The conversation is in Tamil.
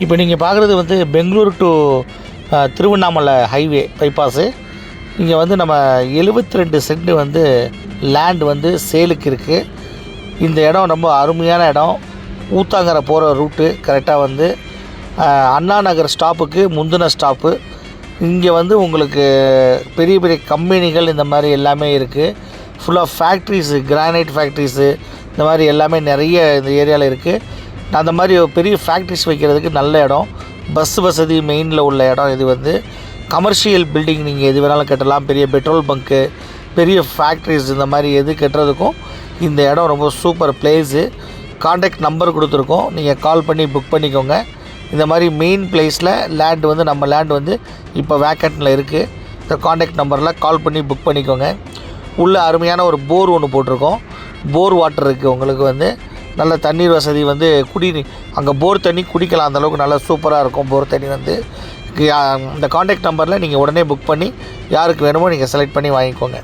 இப்போ நீங்கள் பார்க்குறது வந்து Bangalore to Tiruvannamalai highway bypass இங்கே வந்து நம்ம 72 ரெண்டு சென்ட் வந்து லேண்ட் வந்து சேலுக்கு இருக்குது இந்த இடம் ரொம்ப அருமையான இடம். ஊத்தாங்கரை போகிற ரூட்டு கரெக்டாக வந்து அண்ணா நகர் ஸ்டாப்புக்கு முந்தின ஸ்டாப்பு இங்கே வந்து உங்களுக்கு பெரிய பெரிய கம்பெனிகள் இந்த மாதிரி எல்லாமே இருக்குது ஃபுல்லாக ஃபேக்ட்ரிஸு கிரானைட் ஃபேக்ட்ரிஸு இந்த மாதிரி எல்லாமே நிறைய இந்த ஏரியாவில் இருக்குது அந்த மாதிரி ஒரு பெரிய ஃபேக்ட்ரிஸ் வைக்கிறதுக்கு நல்ல இடம். பஸ் வசதி மெயினில் உள்ள இடம் இது வந்து. கமர்ஷியல் பில்டிங் நீங்கள் எது வேணாலும் கட்டலாம். பெரிய பெட்ரோல் பங்க்கு பெரிய ஃபேக்ட்ரிஸ் இந்த மாதிரி எது கட்டுறதுக்கும் இந்த இடம் ரொம்ப சூப்பர் பிளேஸு காண்டாக்ட் நம்பர் கொடுத்துருக்கோம். நீங்கள் கால் பண்ணி புக் பண்ணிக்கோங்க. இந்த மாதிரி மெயின் பிளேஸில் லேண்ட் வந்து நம்ம லேண்ட் வந்து இப்போ வேக்கண்ட்டில் இருக்குது இந்த காண்டாக்ட் நம்பரில் கால் பண்ணி புக் பண்ணிக்கோங்க. உள்ளே அருமையான ஒரு போர் ஒன்று போட்டிருக்கோம். போர் வாட்டர் இருக்குது உங்களுக்கு வந்து. நல்ல தண்ணீர் வசதி வந்து குடி அங்கே போர் தண்ணி குடிக்கலாம். அந்த அளவுக்கு நல்லா சூப்பராக இருக்கும் போர் தண்ணி வந்து. இந்த காண்டாக்ட் நம்பரில் நீங்கள் உடனே புக் பண்ணி யாருக்கு வேணுமோ நீங்கள் செலக்ட் பண்ணி வாங்கிக்கோங்க.